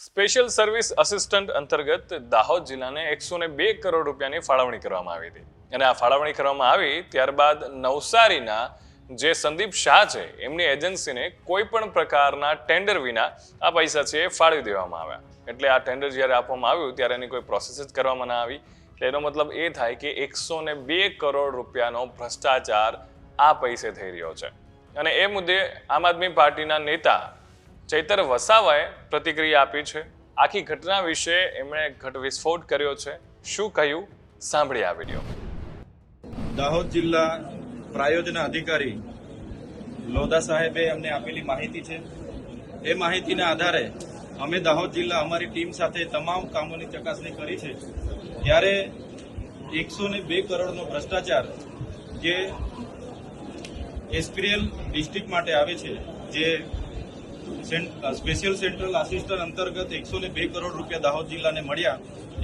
Special service assistant અંતર્ગત દાહોદ જિલ્લાને એકસો બે કરોડ રૂપિયાની ફાળવણી કરવામાં આવી હતી. અને આ ફાળવણી કરવામાં આવી ત્યારબાદ નવસારીના જે સંદીપ શાહ છે, એમની એજન્સીને કોઈ પણ પ્રકારના ટેન્ડર વિના આ પૈસા છે એ ફાળવી દેવામાં આવ્યા. એટલે આ ટેન્ડર જ્યારે આપવામાં આવ્યું ત્યારે એની કોઈ પ્રોસેસ જ કરવામાં ના આવી. એટલે એનો મતલબ એ થાય કે એકસો બે કરોડ રૂપિયાનો ભ્રષ્ટાચાર આ પૈસે થઈ રહ્યો છે. અને એ મુદ્દે આમ આદમી પાર્ટીના નેતા ચૈતર વસાવાએ પ્રતિક્રિયા આપી છે. આખી ઘટના વિશે એમણે ઘટ વિસ્ફોટ કર્યો છે. શું કહ્યું? સાંભળી આ વીડિયો. દાહોદ જિલ્લા પ્રાયોજના અધિકારી લોધા સાહેબે અમને આપેલી માહિતી છે. એ માહિતીના આધારે અમે દાહોદ જિલ્લા અમારી ટીમ સાથે તમામ કામોની ચકાસણી કરી છે. ત્યારે એકસો ને બે કરોડનો ભ્રષ્ટાચાર જે એસપીએલ ડિસ્ટ્રિક્ટ માટે આવે છે, જે સ્પેશિયલ સેન્ટ્રલ આસિસ્ટન્ટ અંતર્ગત એકસો બે કરોડ રૂપિયા દાહોદ જિલ્લાને મળ્યા.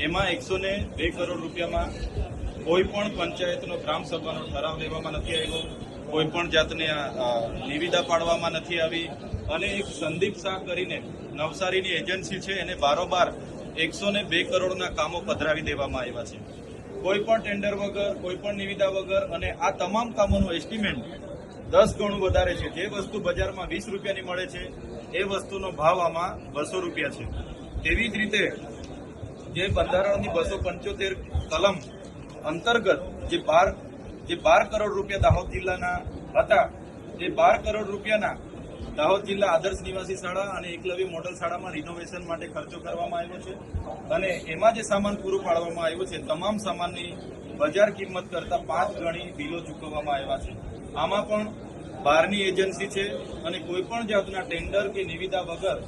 એમાં એકસો ને બે કરોડ રૂપિયામાં કોઈ પણ પંચાયતનો ગ્રામ સભાનો ઠરાવ લેવામાં નથી આવ્યો, કોઈ પણ જાતને નિવિદા પાડવામાં નથી આવી. અને એક સંદીપ શાહ કરીને નવસારીની એજન્સી છે, એને બારોબાર એકસો ને બે કરોડના કામો પધરાવી દેવામાં આવ્યા છે. કોઈ પણ ટેન્ડર વગર, કોઈ પણ નિવિદા વગર અને આ તમામ કામોનું એસ્ટિમેટ દસ ગણું વધારે છે. જે વસ્તુ બજારમાં વીસ રૂપિયાની મળે છે, એ વસ્તુનો ભાવ આમાં બસો રૂપિયા છે. તેવી જ રીતે જે બંધારણની બસો પંચોતેર કલમ અંતર્ગત જે બાર જે બાર કરોડ રૂપિયા દાહોદ જિલ્લાના હતા એ બાર કરોડ રૂપિયાના દાહોદ જિલ્લા આદર્શ નિવાસી શાળા અને એકલવ્ય મોડલ શાળામાં રિનોવેશન માટે ખર્ચો કરવામાં આવ્યો છે અને એમાં જે સામાન પૂરું પાડવામાં આવ્યો છે, તમામ સામાનની બજાર કિંમત કરતાં પાંચ ગણી બિલો ચૂકવવામાં આવ્યા છે. આમાં પણ બહારની એજન્સી છે અને કોઈપણ જાતના ટેન્ડર કે નિવિદા વગર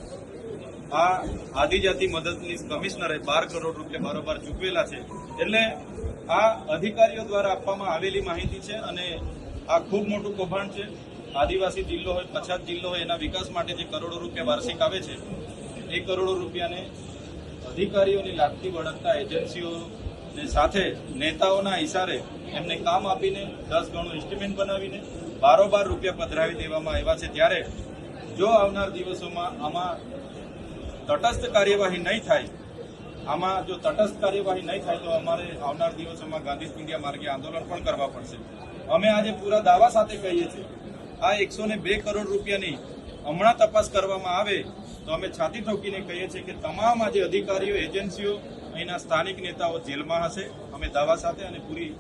આ આદિજાતિ મદદનીશ કમિશનરે બાર કરોડ રૂપિયા બારોબાર ચૂકવેલા છે. એટલે આ અધિકારીઓ દ્વારા આપવામાં આવેલી માહિતી છે અને આ ખૂબ મોટું કૌભાંડ છે. આદિવાસી જિલ્લો હોય, પછાત જિલ્લો હોય, એના વિકાસ માટે જે કરોડો રૂપિયા વાર્ષિક આવે છે, એ કરોડો રૂપિયાને અધિકારીઓની લાગતી વળગતા એજન્સીઓ સાથે નેતાઓના ઇશારે એમને કામ આપીને દસ ગણું એસ્ટિમેટ બનાવીને બારોબાર રૂપિયા પધરાવી દેવામાં આવ્યા છે. ત્યારે જો આવનાર દિવસોમાં આમાં તટસ્થ કાર્યવાહી નહીં થાય, આમાં જો તટસ્થ કાર્યવાહી નહીં થાય, તો અમારે આવનાર દિવસોમાં ગાંધી ઇન્ડિયા માર્ગે આંદોલન પણ કરવા પડશે. અમે આજે પૂરા દાવા સાથે કહીએ છીએ આ એકસો ને બે કરોડ રૂપિયાની હમણાં તપાસ કરવામાં આવે તો અમે છાતી ઠોકીને કહીએ છીએ કે તમામ આજે અધિકારીઓ, એજન્સીઓ, અહીંના સ્થાનિક નેતાઓ જેલમાં હશે. અમે દાવા સાથે અને પૂરી